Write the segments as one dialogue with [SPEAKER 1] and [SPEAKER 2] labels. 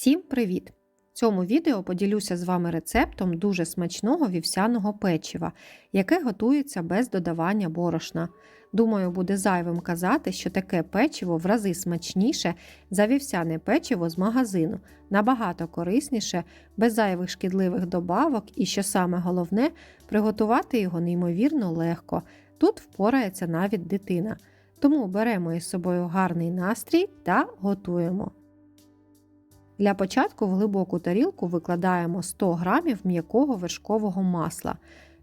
[SPEAKER 1] Всім привіт! В цьому відео поділюся з вами рецептом дуже смачного вівсяного печива, яке готується без додавання борошна. Думаю, буде зайвим казати, що таке печиво в рази смачніше за вівсяне печиво з магазину, набагато корисніше, без зайвих шкідливих добавок і, що саме головне, приготувати його неймовірно легко. Тут впорається навіть дитина. Тому беремо із собою гарний настрій та готуємо. Для початку в глибоку тарілку викладаємо 100 г м'якого вершкового масла.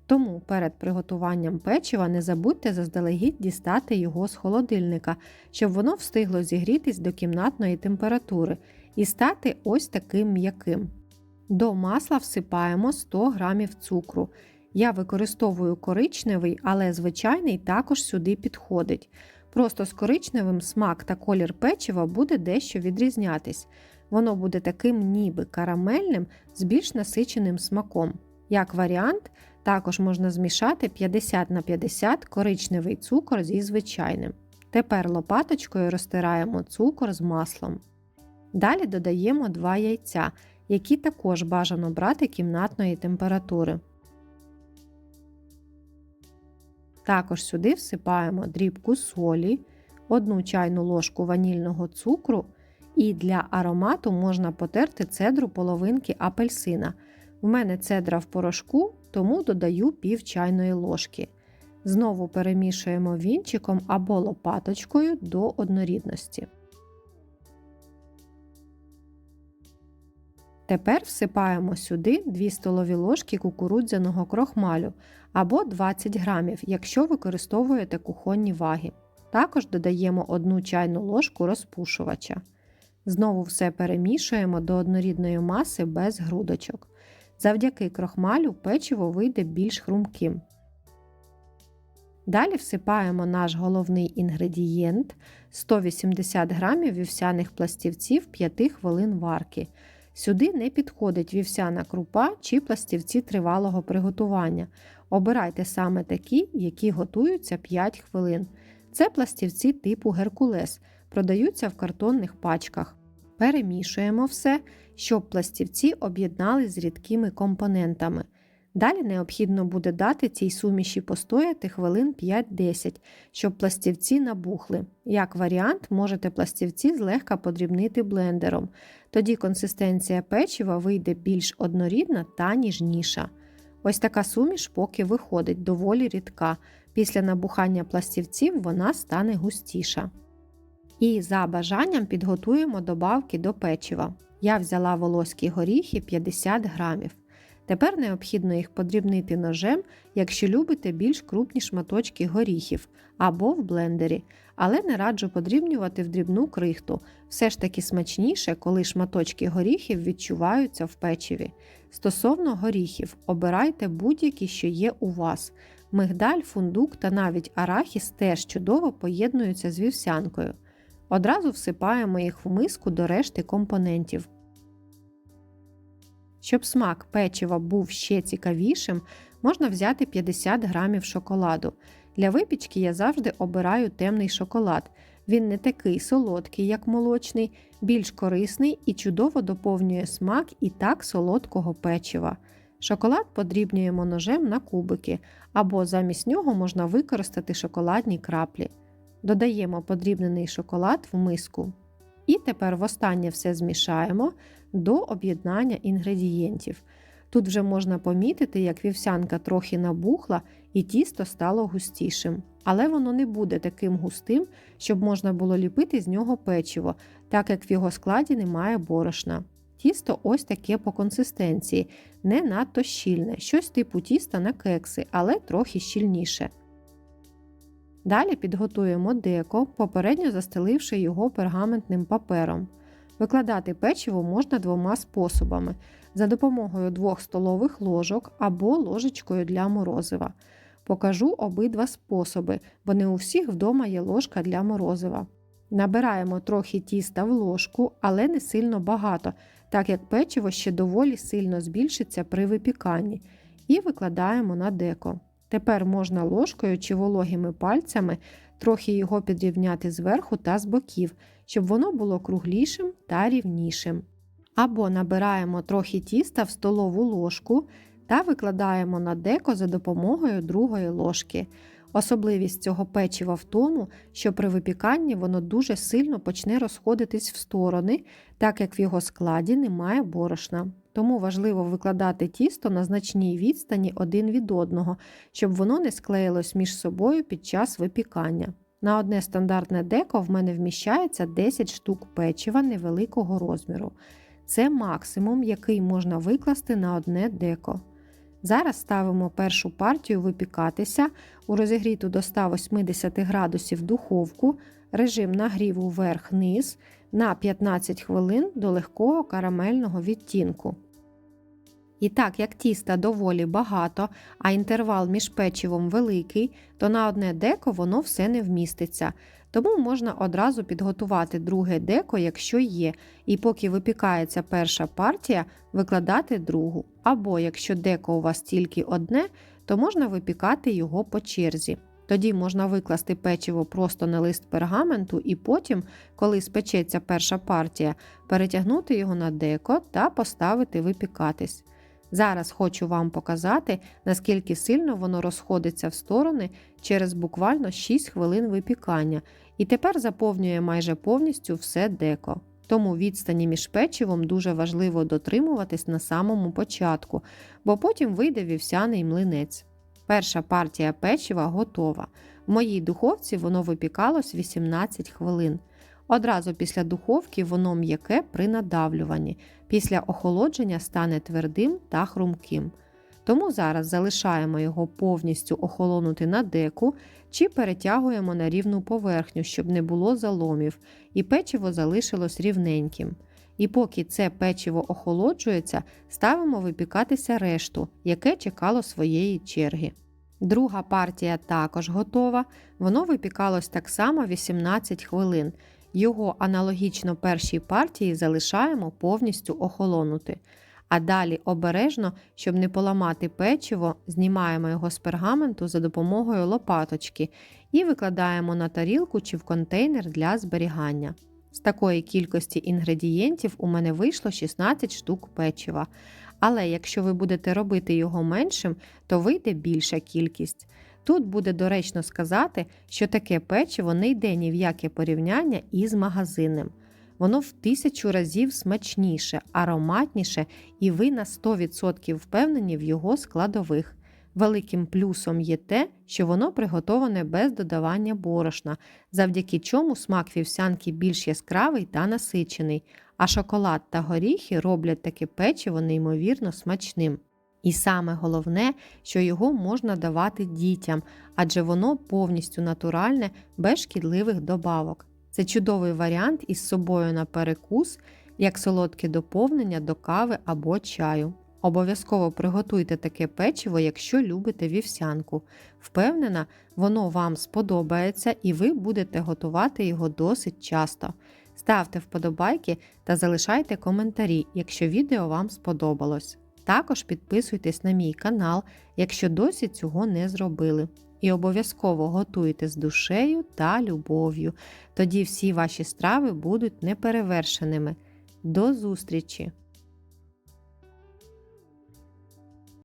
[SPEAKER 1] Тому перед приготуванням печива не забудьте заздалегідь дістати його з холодильника, щоб воно встигло зігрітись до кімнатної температури і стати ось таким м'яким. До масла всипаємо 100 г цукру. Я використовую коричневий, але звичайний також сюди підходить. Просто з коричневим смак та колір печива буде дещо відрізнятись. Воно буде таким ніби карамельним з більш насиченим смаком. Як варіант, також можна змішати 50 на 50 коричневий цукор зі звичайним. Тепер лопаточкою розтираємо цукор з маслом. Далі додаємо 2 яйця, які також бажано брати кімнатної температури. Також сюди всипаємо дрібку солі, 1 чайну ложку ванільного цукру і для аромату можна потерти цедру половинки апельсина. У мене цедра в порошку, тому додаю пів чайної ложки. Знову перемішуємо вінчиком або лопаточкою до однорідності. Тепер всипаємо сюди 2 столові ложки кукурудзяного крохмалю або 20 грамів, якщо використовуєте кухонні ваги. Також додаємо 1 чайну ложку розпушувача. Знову все перемішуємо до однорідної маси без грудочок. Завдяки крохмалю печиво вийде більш хрумким. Далі всипаємо наш головний інгредієнт 180 г вівсяних пластівців 5 хвилин варки. Сюди не підходить вівсяна крупа чи пластівці тривалого приготування. Обирайте саме такі, які готуються 5 хвилин. Це пластівці типу Геркулес, продаються в картонних пачках. Перемішуємо все, щоб пластівці об'єднали з рідкими компонентами. Далі необхідно буде дати цій суміші постояти хвилин 5-10, щоб пластівці набухли. Як варіант, можете пластівці злегка подрібнити блендером. Тоді консистенція печива вийде більш однорідна та ніжніша. Ось така суміш поки виходить доволі рідка. Після набухання пластівців вона стане густіша. І за бажанням підготуємо добавки до печива. Я взяла волоські горіхи 50 грамів. Тепер необхідно їх подрібнити ножем, якщо любите більш крупні шматочки горіхів або в блендері, але не раджу подрібнювати в дрібну крихту. Все ж таки смачніше, коли шматочки горіхів відчуваються в печиві. Стосовно горіхів, обирайте будь-які, що є у вас. Мигдаль, фундук та навіть арахіс теж чудово поєднуються з вівсянкою. Одразу всипаємо їх в миску до решти компонентів. Щоб смак печива був ще цікавішим, можна взяти 50 грамів шоколаду. Для випічки я завжди обираю темний шоколад. Він не такий солодкий, як молочний, більш корисний і чудово доповнює смак і так солодкого печива. Шоколад подрібнюємо ножем на кубики, або замість нього можна використати шоколадні краплі. Додаємо подрібнений шоколад в миску. І тепер востаннє все змішаємо до об'єднання інгредієнтів. Тут вже можна помітити, як вівсянка трохи набухла і тісто стало густішим. Але воно не буде таким густим, щоб можна було ліпити з нього печиво, так як в його складі немає борошна. Тісто ось таке по консистенції, не надто щільне, щось типу тіста на кекси, але трохи щільніше. Далі підготуємо деко, попередньо застеливши його пергаментним папером. Викладати печиво можна двома способами: за допомогою двох столових ложок або ложечкою для морозива. Покажу обидва способи, бо не у всіх вдома є ложка для морозива. Набираємо трохи тіста в ложку, але не сильно багато, так як печиво ще доволі сильно збільшиться при випіканні, і викладаємо на деко. Тепер можна ложкою чи вологими пальцями трохи його підрівняти зверху та з боків, щоб воно було круглішим та рівнішим. Або набираємо трохи тіста в столову ложку та викладаємо на деко за допомогою другої ложки. Особливість цього печива в тому, що при випіканні воно дуже сильно почне розходитись в сторони, так як в його складі немає борошна. Тому важливо викладати тісто на значній відстані один від одного, щоб воно не склеїлось між собою під час випікання. На одне стандартне деко в мене вміщається 10 штук печива невеликого розміру. Це максимум, який можна викласти на одне деко. Зараз ставимо першу партію випікатися у розігріту до 180 градусів духовку, режим нагріву вверх-низ на 15 хвилин до легкого карамельного відтінку. І так як тіста доволі багато, а інтервал між печивом великий, то на одне деко воно все не вміститься. Тому можна одразу підготувати друге деко, якщо є, і поки випікається перша партія, викладати другу. Або якщо деко у вас тільки одне, то можна випікати його по черзі. Тоді можна викласти печиво просто на лист пергаменту і потім, коли спечеться перша партія, перетягнути його на деко та поставити випікатись. Зараз хочу вам показати, наскільки сильно воно розходиться в сторони через буквально 6 хвилин випікання, і тепер заповнює майже повністю все деко. Тому відстані між печивом дуже важливо дотримуватись на самому початку, бо потім вийде вівсяний млинець. Перша партія печива готова. В моїй духовці воно випікалось 18 хвилин. Одразу після духовки воно м'яке при надавлюванні, після охолодження стане твердим та хрумким. Тому зараз залишаємо його повністю охолонути на деку чи перетягуємо на рівну поверхню, щоб не було заломів, і печиво залишилось рівненьким. І поки це печиво охолоджується, ставимо випікатися решту, яке чекало своєї черги. Друга партія також готова, воно випікалось так само 18 хвилин. Його аналогічно першій партії залишаємо повністю охолонути. А далі обережно, щоб не поламати печиво, знімаємо його з пергаменту за допомогою лопаточки і викладаємо на тарілку чи в контейнер для зберігання. З такої кількості інгредієнтів у мене вийшло 16 штук печива. Але якщо ви будете робити його меншим, то вийде більша кількість. Тут буде доречно сказати, що таке печиво не йде ні в яке порівняння із магазинним. Воно в тисячу разів смачніше, ароматніше, і ви на 100% впевнені в його складових. Великим плюсом є те, що воно приготоване без додавання борошна, завдяки чому смак вівсянки більш яскравий та насичений, а шоколад та горіхи роблять таке печиво неймовірно смачним. І саме головне, що його можна давати дітям, адже воно повністю натуральне, без шкідливих добавок. Це чудовий варіант із собою на перекус, як солодке доповнення до кави або чаю. Обов'язково приготуйте таке печиво, якщо любите вівсянку. Впевнена, воно вам сподобається і ви будете готувати його досить часто. Ставте вподобайки та залишайте коментарі, якщо відео вам сподобалось. Також підписуйтесь на мій канал, якщо досі цього не зробили. І обов'язково готуйте з душею та любов'ю. Тоді всі ваші страви будуть неперевершеними. До зустрічі!